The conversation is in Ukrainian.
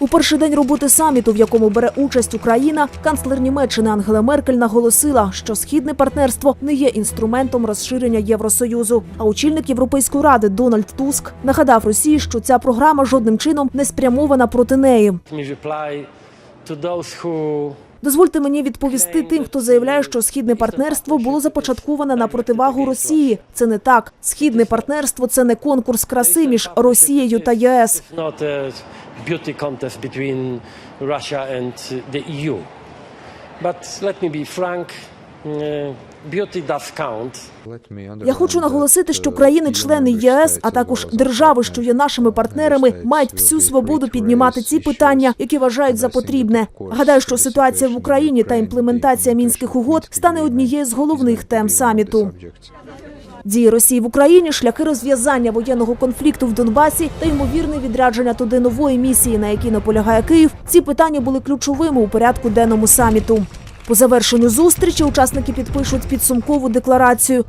У перший день роботи саміту, в якому бере участь Україна, канцлер Німеччини Ангела Меркель наголосила, що східне партнерство не є інструментом розширення Євросоюзу. А очільник Європейської ради Дональд Туск нагадав Росії, що ця програма жодним чином не спрямована проти неї. Дозвольте мені відповісти тим, хто заявляє, що східне партнерство було започатковане на противагу Росії. Це не так. Східне партнерство це не конкурс краси між Росією та ЄС. Beauty contest between Russia and uh, the EU. But let me be frank, uh, beauty does count. Я хочу наголосити, що країни-члени ЄС, а також держави, що є нашими партнерами, мають всю свободу піднімати ці питання, які вважають за потрібне. Гадаю, що ситуація в Україні та імплементація мінських угод стане однією з головних тем саміту. Дії Росії в Україні, шляхи розв'язання воєнного конфлікту в Донбасі та ймовірне відрядження туди нової місії, на якій наполягає Київ. Ці питання були ключовими у порядку денному саміту. По завершенню зустрічі учасники підпишуть підсумкову декларацію.